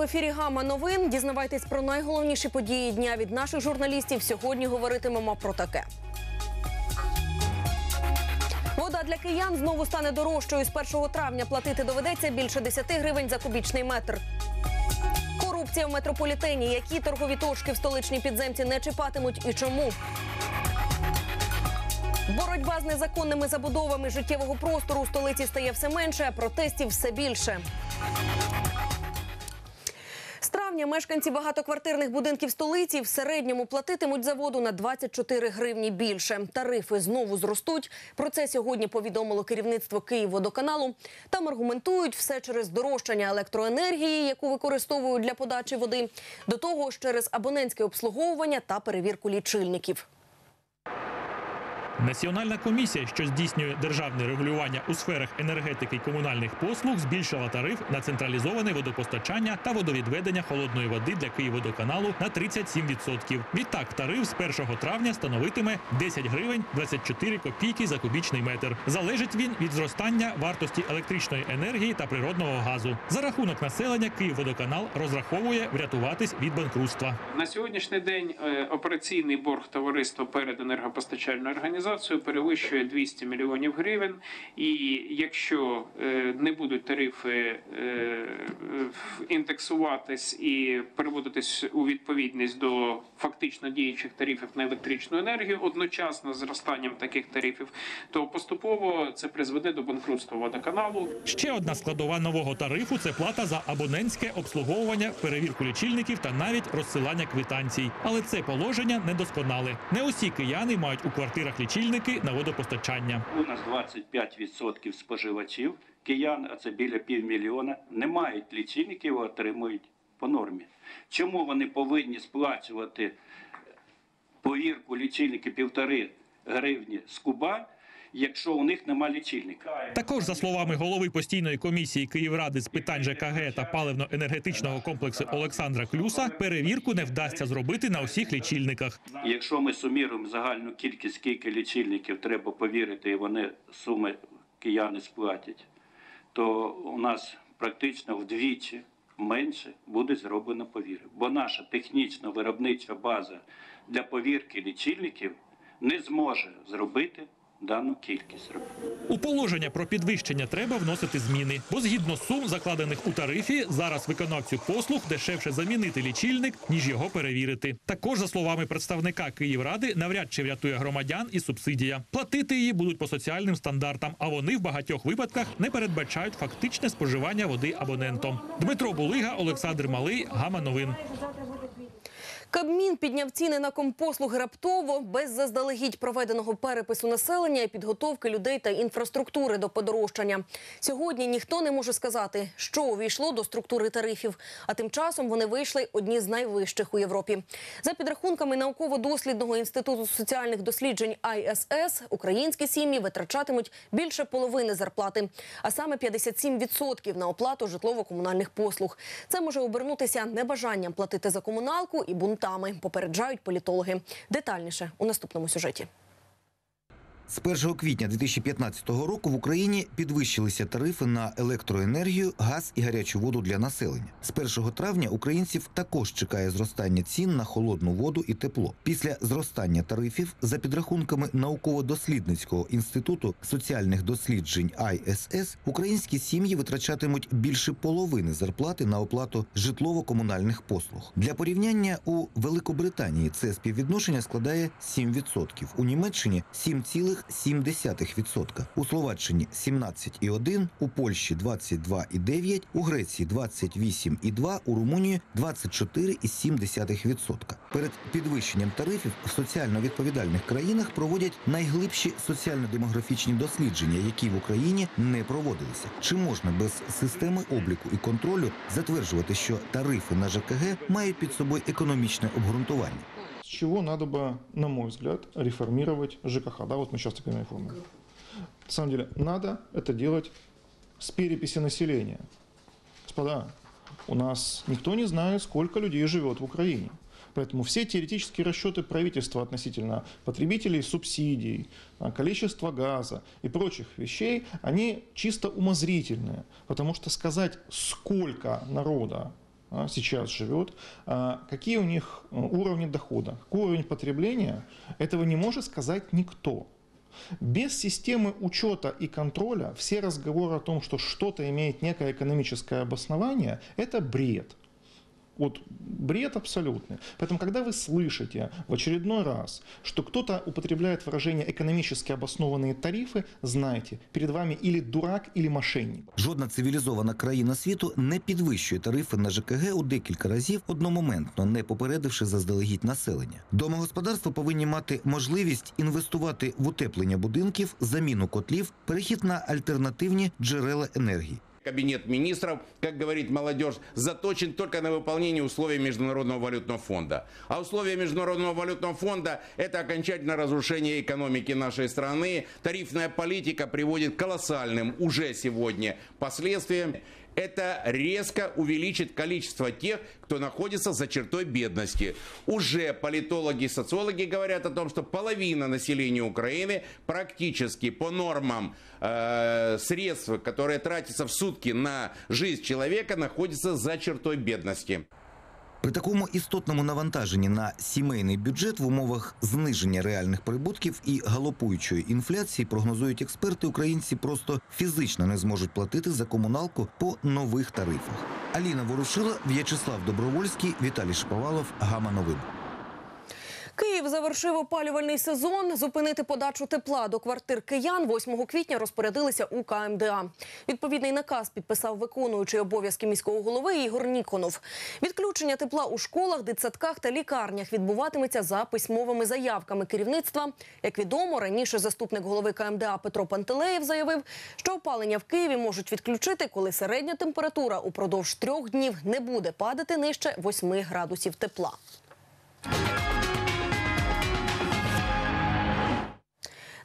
В ефірі Гама новин. Дізнавайтесь про найголовніші події дня від наших журналістів. Сьогодні говоритимемо про таке. Вода для киян знову стане дорожчою. З 1 травня платити доведеться більше 10 гривень за кубічний метр. Корупція в метрополітені. Які торгові точки в столичній підземці не чіпатимуть і чому? Боротьба з незаконними забудовами життєвого простору у столиці стає все менше, а протестів все більше. Травня мешканці багатоквартирних будинків столиці в середньому платитимуть за воду на 24 гривні більше. Тарифи знову зростуть. Про це сьогодні повідомило керівництво Київводоканалу. Там аргументують все через дорожчання електроенергії, яку використовують для подачі води, до того ж через абонентське обслуговування та перевірку лічильників. Національна комісія, що здійснює державне регулювання у сферах енергетики і комунальних послуг, збільшила тариф на централізоване водопостачання та водовідведення холодної води для Київводоканалу на 37%. Відтак тариф з 1 травня становитиме 10 гривень 24 копійки за кубічний метр. Залежить він від зростання вартості електричної енергії та природного газу. За рахунок населення Київводоканал розраховує врятуватись від банкрутства. На сьогоднішній день е, операційний борг товариства перед енергопостачальною організацією перевищує 200 мільйонів гривень. І якщо е, не будуть тарифи е, індексуватись і переводитись у відповідність до фактично діючих тарифів на електричну енергію, одночасно з зростанням таких тарифів, то поступово це призведе до банкрутства водоканалу. Ще одна складова нового тарифу це плата за абонентське обслуговування, перевірку лічильників та навіть розсилання квитанцій. Але це положення недосконале. Не усі кияни мають у квартирах лічильники на водопостачання. У нас 25% споживачів, киян, а це біля півмільйона, не мають лічильників, а отримують по нормі. Чому вони повинні сплачувати повірку лічильники півтори гривні з куба, якщо у них нема лічильника? Також, за словами голови постійної комісії Київради з питань ЖКГ та паливно-енергетичного комплексу Олександра Клюса, перевірку не вдасться зробити на усіх лічильниках. Якщо ми суміруємо загальну кількість, скільки лічильників треба повірити, і вони суми кияни сплатять, то у нас практично вдвічі менше буде зроблено повірок. Бо наша технічна виробнича база для повірки лічильників не зможе зробити дану кількість. У положення про підвищення треба вносити зміни, бо згідно сум, закладених у тарифі, зараз виконавцю послуг дешевше замінити лічильник, ніж його перевірити. Також, за словами представника Київради, навряд чи врятує громадян і субсидія. Платити її будуть по соціальним стандартам, а вони в багатьох випадках не передбачають фактичне споживання води абонентом. Дмитро Булига, Олександр Малий, Гама Новин. Кабмін підняв ціни на компослуги раптово без заздалегідь проведеного перепису населення і підготовки людей та інфраструктури до подорожчання. Сьогодні ніхто не може сказати, що увійшло до структури тарифів. А тим часом вони вийшли одні з найвищих у Європі. За підрахунками науково-дослідного інституту соціальних досліджень ISS, українські сім'ї витрачатимуть більше половини зарплати, а саме 57% на оплату житлово-комунальних послуг. Це може обернутися небажанням платити за комуналку і бунтами, попереджають політологи. Детальніше у наступному сюжеті. З 1 квітня 2015 року в Україні підвищилися тарифи на електроенергію, газ і гарячу воду для населення. З 1 травня українців також чекає зростання цін на холодну воду і тепло. Після зростання тарифів, за підрахунками науково-дослідницького інституту соціальних досліджень ISS, українські сім'ї витрачатимуть більше половини зарплати на оплату житлово-комунальних послуг. Для порівняння у Великобританії це співвідношення складає 7%, у Німеччині 7,7%, у Словаччині 17,1%, у Польщі 22,9%, у Греції 28,2%, у Румунії 24,7%. Перед підвищенням тарифів в соціально відповідальних країнах проводять найглибші соціально-демографічні дослідження, які в Україні не проводилися. Чи можна без системи обліку і контролю затверджувати, що тарифи на ЖКГ мають під собою економічне обґрунтування? Чего надо бы, на мой взгляд, реформировать ЖКХ? Да, вот мы сейчас такими реформами. На самом деле, надо это делать с переписи населения. Господа, у нас никто не знает, сколько людей живет в Украине. Поэтому все теоретические расчеты правительства относительно потребителей субсидий, а, количества газа и прочих вещей, они чисто умозрительные. Потому что сказать, сколько народа сейчас живет, а, какие у них а, уровни дохода, какой уровень потребления, этого не может сказать никто. Без системы учета и контроля все разговоры о том, что что-то имеет некое экономическое обоснование, это бред. Вот бред абсолютный. Поэтому, когда вы слышите в очередной раз, что кто-то употребляет выражение «экономически обоснованные тарифы», знайте, перед вами или дурак, или мошенник. Жодна цивілізована країна світу не підвищує тарифи на ЖКГ у декілька разів одномоментно, не попередивши заздалегідь населення. Домогосподарства повинні мати можливість інвестувати в утеплення будинків, заміну котлів, перехід на альтернативні джерела енергії. Кабинет министров, как говорит молодежь, заточен только на выполнение условий Международного валютного фонда. А условия Международного валютного фонда – это окончательное разрушение экономики нашей страны. Тарифная политика приводит к колоссальным уже сегодня последствиям. Это резко увеличит количество тех, кто находится за чертой бедности. Уже политологи и социологи говорят о том, что половина населения Украины практически по нормам э, средств, которые тратятся в сутки на жизнь человека, находится за чертой бедности. При такому істотному навантаженні на сімейний бюджет в умовах зниження реальних прибутків і галопуючої інфляції прогнозують експерти, українці просто фізично не зможуть платити за комуналку по нових тарифах. Аліна Ворушила, В'ячеслав Добровольський, Віталій Шповалов, Гама Новин. Київ завершив опалювальний сезон. Зупинити подачу тепла до квартир киян 8 квітня розпорядилися у КМДА. Відповідний наказ підписав виконуючий обов'язки міського голови Ігор Ніконов. Відключення тепла у школах, дитсадках та лікарнях відбуватиметься за письмовими заявками керівництва. Як відомо, раніше заступник голови КМДА Петро Пантелеєв заявив, що опалення в Києві можуть відключити, коли середня температура упродовж трьох днів не буде падати нижче 8 градусів тепла.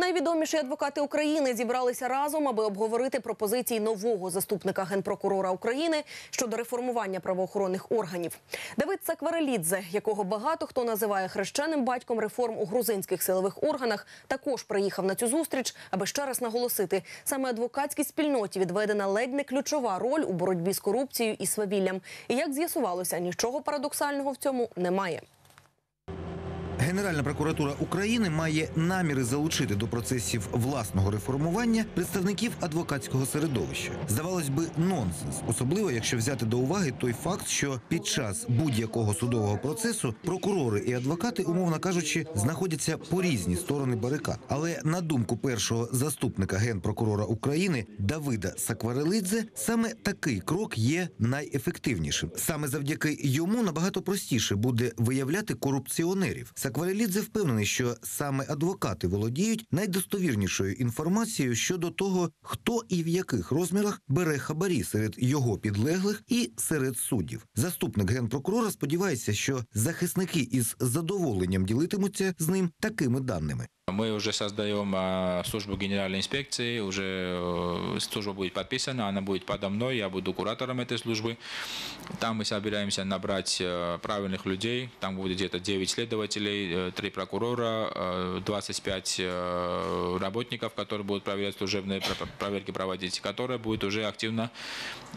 Найвідоміші адвокати України зібралися разом, аби обговорити пропозиції нового заступника генпрокурора України щодо реформування правоохоронних органів. Давид Сакварелідзе, якого багато хто називає хрещеним батьком реформ у грузинських силових органах, також приїхав на цю зустріч, аби ще раз наголосити: саме адвокатській спільноті відведена ледь не ключова роль у боротьбі з корупцією і свавіллям. І як з'ясувалося, нічого парадоксального в цьому немає. Генеральна прокуратура України має наміри залучити до процесів власного реформування представників адвокатського середовища. Здавалось би, нонсенс, особливо якщо взяти до уваги той факт, що під час будь-якого судового процесу прокурори і адвокати, умовно кажучи, знаходяться по різні сторони барикад. Але на думку першого заступника генпрокурора України Давида Сакварелидзе, саме такий крок є найефективнішим. Саме завдяки йому набагато простіше буде виявляти корупціонерів. Сакварелідзе впевнений, що саме адвокати володіють найдостовірнішою інформацією щодо того, хто і в яких розмірах бере хабарі серед його підлеглих і серед суддів. Заступник генпрокурора сподівається, що захисники із задоволенням ділитимуться з ним такими даними. Мы уже создаем а, службу генеральной инспекции, уже э, служба будет подписана, она будет подо мной, я буду куратором этой службы. Там мы собираемся набрать э, правильных людей, там будет где-то 9 следователей, э, 3 прокурора, э, 25 э, работников, которые будут проверять служебные про- проверки проводить, которые будут уже активно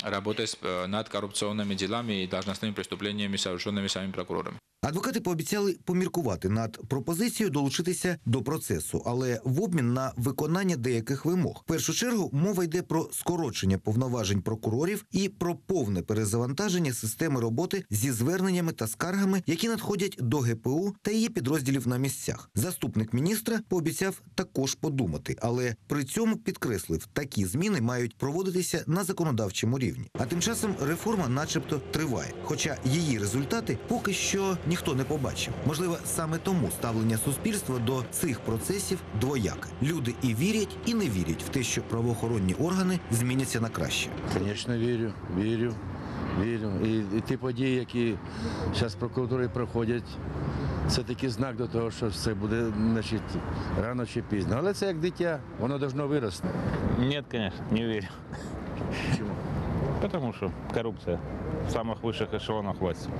работать над коррупционными делами и должностными преступлениями, совершенными самими прокурорами. Адвокати пообіцяли поміркувати над пропозицією долучитися до процесу, але в обмін на виконання деяких вимог. В першу чергу мова йде про скорочення повноважень прокурорів і про повне перезавантаження системи роботи зі зверненнями та скаргами, які надходять до ГПУ та її підрозділів на місцях. Заступник міністра пообіцяв також подумати, але при цьому підкреслив, такі зміни мають проводитися на законодавчому рівні. А тим часом реформа, начебто, триває, хоча її результати поки що ніхто не побачив. Можливо, саме тому ставлення суспільства до цих процесів двояке. Люди і вірять, і не вірять в те, що правоохоронні органи зміняться на краще. Звісно, вірю, вірю, вірю. І, і ті події, які зараз прокуратури проходять, це такий знак до того, що все буде значить, рано чи пізно. Але це як дитя, воно должно вирости. Нет, конечно, не верю. Чому? Потому что коррупция в самых высших эшелонах власти.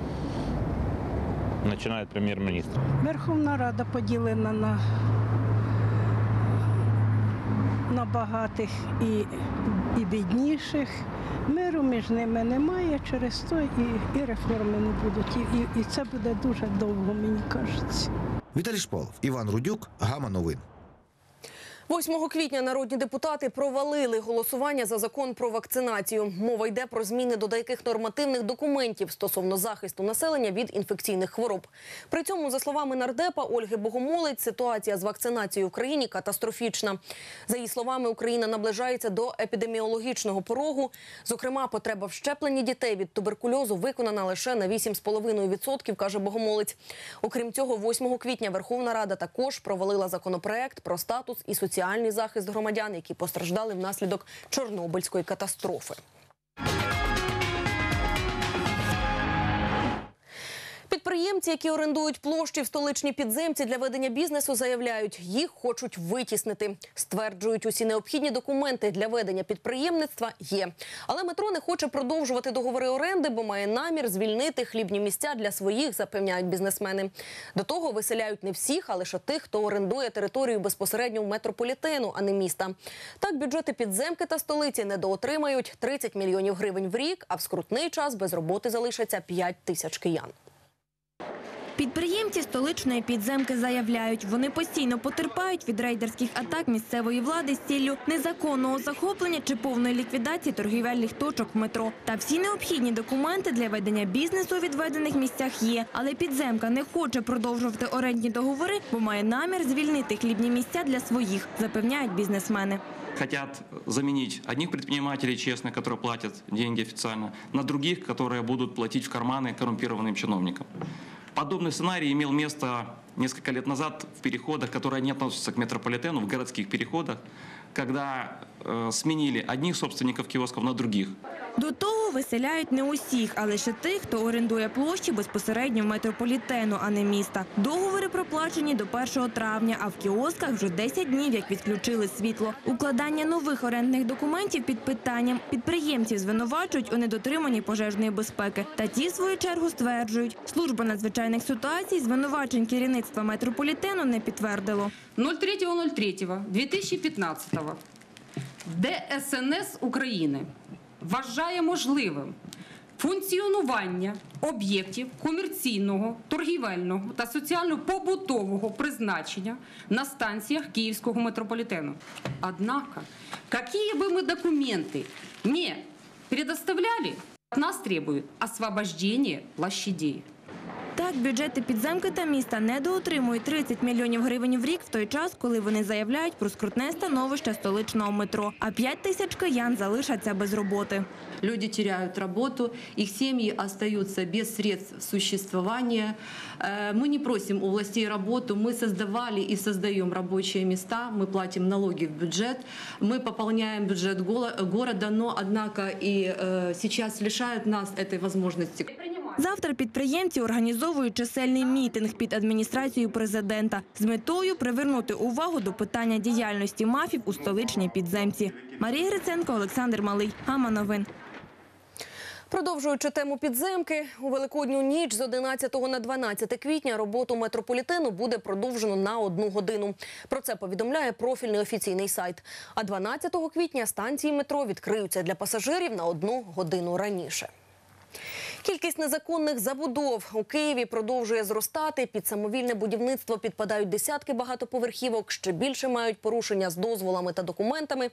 Начинает премьер-министр. Верховна Рада поділена на, на на багатих і, і бідніших. Миру між ними немає, через то і, і реформи не будуть. І, і, і це буде дуже довго, мені кажеться. Віталій Шпалов, Іван Рудюк, Гама Новин. 8 квітня народні депутати провалили голосування за закон про вакцинацію. Мова йде про зміни до деяких нормативних документів стосовно захисту населення від інфекційних хвороб. При цьому, за словами нардепа Ольги Богомолець, ситуація з вакцинацією в країні катастрофічна. За її словами, Україна наближається до епідеміологічного порогу. Зокрема, потреба в щепленні дітей від туберкульозу виконана лише на 8,5%, каже Богомолець. Окрім цього, 8 квітня Верховна Рада також провалила законопроект про статус і соціальний захист громадян, які постраждали внаслідок Чорнобильської катастрофи. Підприємці, які орендують площі в столичній підземці для ведення бізнесу, заявляють, їх хочуть витіснити. Стверджують, усі необхідні документи для ведення підприємництва є. Але метро не хоче продовжувати договори оренди, бо має намір звільнити хлібні місця для своїх, запевняють бізнесмени. До того виселяють не всіх, а лише тих, хто орендує територію безпосередньо в метрополітену, а не міста. Так бюджети підземки та столиці недоотримають 30 мільйонів гривень в рік, а в скрутний час без роботи залишаться 5 тисяч киян. Підприємці столичної підземки заявляють, вони постійно потерпають від рейдерських атак місцевої влади з ціллю незаконного захоплення чи повної ліквідації торгівельних точок в метро. Та всі необхідні документи для ведення бізнесу у відведених місцях є. Але підземка не хоче продовжувати орендні договори, бо має намір звільнити хлібні місця для своїх, запевняють бізнесмени. хотят заменить одних предпринимателей честных, которые платят деньги официально, на других, которые будут платить в карманы коррумпированным чиновникам. Подобный сценарий имел место несколько лет назад в переходах, которые не относятся к метрополитену, в городских переходах, когда э, сменили одних собственников киосков на других. До того виселяють не усіх, а лише тих, хто орендує площі безпосередньо в метрополітену, а не міста. Договори проплачені до 1 травня, а в кіосках вже 10 днів, як відключили світло. Укладання нових орендних документів під питанням підприємців звинувачують у недотриманні пожежної безпеки. Та ті, в свою чергу, стверджують, служба надзвичайних ситуацій звинувачень керівництва метрополітену не підтвердило. 03.03.2015 ДСНС України вважає можливим функціонування об'єктів комерційного, торгівельного та соціально-побутового призначення на станціях Київського метрополітену. Однако, какие бы мы документы не предоставляли, от нас требуют освобождения площадей. Так, бюджети підземки та міста недоотримують 30 мільйонів гривень в рік в той час, коли вони заявляють про скрутне становище столичного метро. А 5 тисяч киян залишаться без роботи. Люди теряют работу, их семьи остаются без средств существования. Э, Мы не просим у властей работу, мы создавали и создаем рабочие места, мы платим налоги в бюджет, мы пополняем бюджет голо- города, но однако и э, сейчас лишают нас этой возможности. Завтра підприємці організовують чисельний мітинг під адміністрацією президента з метою привернути увагу до питання діяльності мафів у столичній підземці. Марія Гриценко, Олександр Малий. Гама новин. Продовжуючи тему підземки, у великодню ніч з 11 на 12 квітня роботу метрополітену буде продовжено на одну годину. Про це повідомляє профільний офіційний сайт. А 12 квітня станції метро відкриються для пасажирів на одну годину раніше. Кількість незаконних забудов у Києві продовжує зростати. Під самовільне будівництво підпадають десятки багатоповерхівок. Ще більше мають порушення з дозволами та документами.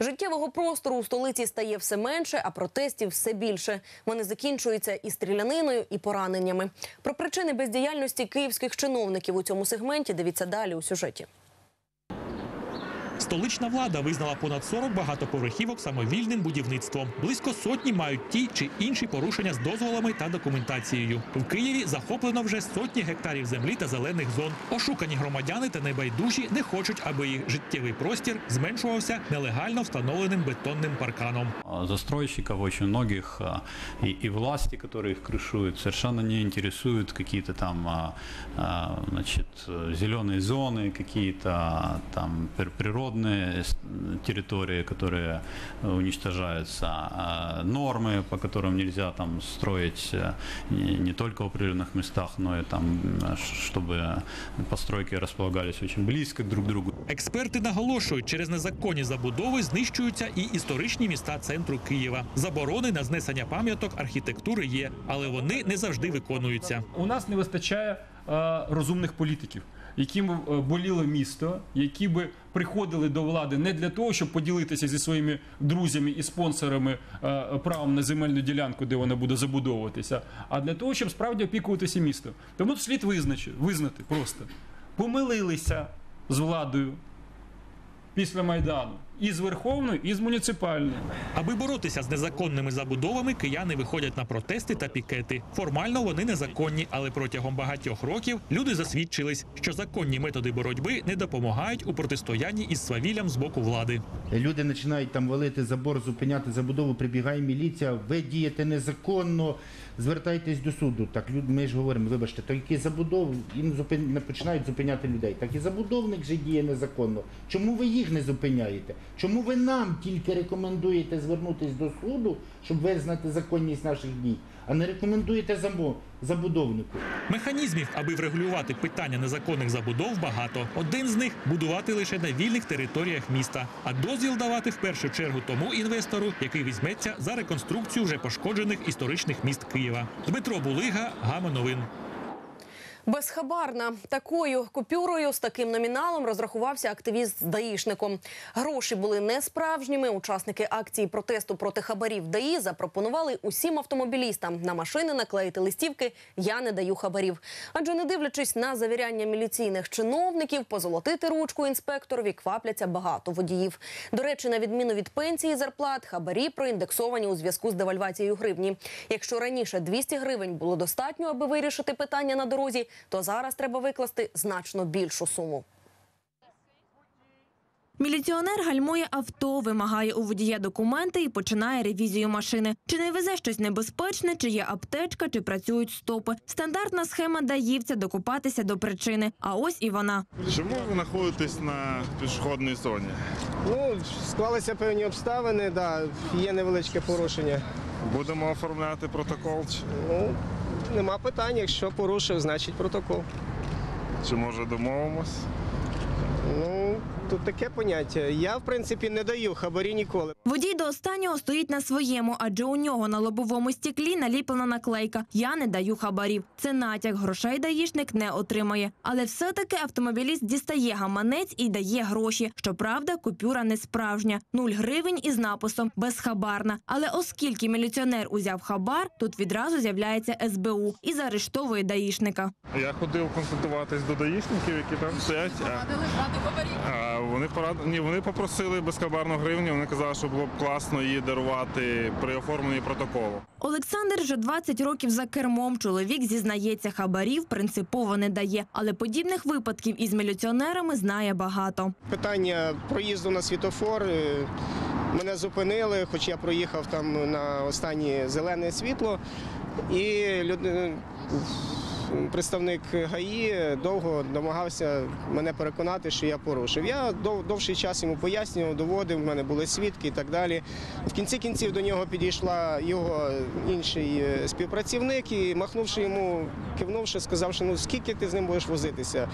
Життєвого простору у столиці стає все менше, а протестів все більше. Вони закінчуються і стріляниною, і пораненнями. Про причини бездіяльності київських чиновників у цьому сегменті дивіться далі у сюжеті. Столична влада визнала понад 40 багатоповерхівок самовільним будівництвом. Близько сотні мають ті чи інші порушення з дозволами та документацією. В Києві захоплено вже сотні гектарів землі та зелених зон. Ошукані громадяни та небайдужі не хочуть, аби їх життєвий простір зменшувався нелегально встановленим бетонним парканом. А Застройщиков очень многих а, и, и власти, которые их крышуют, совершенно не интересуют какие-то там а, а, значит, зеленые зоны, какие-то там пр- природные водные с- территории, которые э, уничтожаются, а нормы, по которым нельзя там строить э, не, не только в определенных местах, но и там, э, ш- чтобы постройки располагались очень близко друг к другу. Експерти наголошують, через незаконні забудови знищуються і історичні міста центру Києва. Заборони на знесення пам'яток архітектури є, але вони не завжди виконуються. У нас не вистачає е, розумних політиків, які б е, місто, які би приходили до влади не для того, щоб поділитися зі своїми друзями і спонсорами е, правом на земельну ділянку, де вона буде забудовуватися, а для того, щоб справді опікуватися містом. Тому слід визначити, визнати просто. Помилилися з владою після Майдану і з Верховною, і з муніципальною. Аби боротися з незаконними забудовами, кияни виходять на протести та пікети. Формально вони незаконні, але протягом багатьох років люди засвідчились, що законні методи боротьби не допомагають у протистоянні із свавіллям з боку влади. Люди починають там валити забор, зупиняти забудову, прибігає міліція, ви дієте незаконно, звертайтесь до суду. Так ми ж говоримо, вибачте, то які забудови їм зупин... починають зупиняти людей. Так і забудовник же діє незаконно. Чому ви їх не зупиняєте? Чому ви нам тільки рекомендуєте звернутись до суду, щоб визнати законність наших дій, а не рекомендуєте забудовнику? Механізмів, аби врегулювати питання незаконних забудов, багато. Один з них будувати лише на вільних територіях міста, а дозвіл давати в першу чергу тому інвестору, який візьметься за реконструкцію вже пошкоджених історичних міст Києва. Дмитро Булига, Гама Новин. Безхабарна такою купюрою з таким номіналом розрахувався активіст з даїшником. Гроші були не справжніми. Учасники акції протесту проти хабарів ДАІ запропонували усім автомобілістам на машини наклеїти листівки Я не даю хабарів. Адже не дивлячись на завіряння міліційних чиновників, позолотити ручку інспекторові квапляться багато водіїв. До речі, на відміну від пенсії зарплат, хабарі проіндексовані у зв'язку з девальвацією гривні. Якщо раніше 200 гривень було достатньо, аби вирішити питання на дорозі, то зараз треба викласти значно більшу суму. Міліціонер гальмує авто, вимагає у водія документи і починає ревізію машини. Чи не везе щось небезпечне, чи є аптечка, чи працюють стопи. Стандартна схема даївця докупатися до причини. А ось і вона. Чому ви знаходитесь на пішохідній зоні? Ну, склалися певні обставини, да, є невеличке порушення. Будемо оформляти протокол. Чи, Ну, нема питань, якщо порушив, значить протокол. чи може домовимось? Ну, тут таке поняття. Я, в принципі, не даю хабарі ніколи. Водій до останнього стоїть на своєму, адже у нього на лобовому стеклі наліплена наклейка Я не даю хабарів. Це натяк, грошей даїшник не отримає. Але все-таки автомобіліст дістає гаманець і дає гроші. Щоправда, купюра не справжня. Нуль гривень із написом безхабарна. Але оскільки міліціонер узяв хабар, тут відразу з'являється СБУ і заарештовує даїшника. Я ходив консультуватись до даїшників, які там стоять. А, а вони порад... Ні, вони попросили безхабарну гривню. Вони казали, що було б класно її дарувати при оформленні протоколу. Олександр вже 20 років за кермом. Чоловік зізнається, хабарів принципово не дає, але подібних випадків із міліціонерами знає багато. Питання проїзду на світофор. е, Мене зупинили, хоч я проїхав там на останнє зелене світло, і люди. Представник ГАІ довго намагався мене переконати, що я порушив. Я дов- довший час йому пояснював, доводив, в мене були свідки і так далі. В кінці кінців до нього підійшла його інший е, співпрацівник і, махнувши йому, кивнувши, сказав, що ну скільки ти з ним будеш возитися.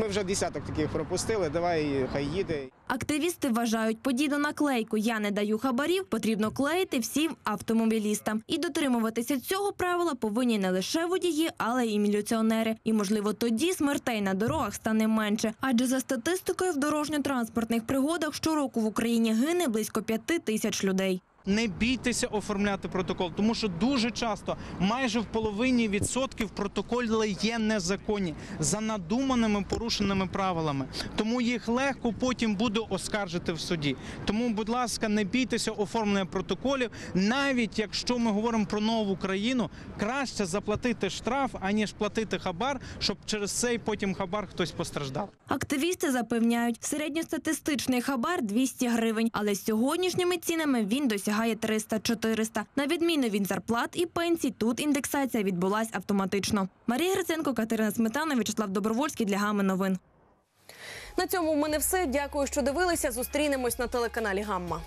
Ми вже десяток таких пропустили, давай хай їде. Активісти вважають, подібну наклейку Я не даю хабарів потрібно клеїти всім автомобілістам. І дотримуватися цього правила повинні не лише водії, але й міліціонери. І можливо тоді смертей на дорогах стане менше. Адже за статистикою в дорожньо-транспортних пригодах щороку в Україні гине близько п'яти тисяч людей. Не бійтеся оформляти протокол, тому що дуже часто, майже в половині відсотків, протоколи є незаконні за надуманими порушеними правилами. Тому їх легко потім буде оскаржити в суді. Тому, будь ласка, не бійтеся оформлення протоколів, навіть якщо ми говоримо про нову країну, краще заплатити штраф, аніж платити хабар, щоб через цей потім хабар хтось постраждав. Активісти запевняють, середньостатистичний хабар 200 гривень, але з сьогоднішніми цінами він досягає 300-400. На відміну від зарплат і пенсій, тут індексація відбулась автоматично. Марія Гриценко, Катерина Сметана, Вячеслав Добровольський для Гами Новин. На цьому в мене все. Дякую, що дивилися. Зустрінемось на телеканалі Гамма.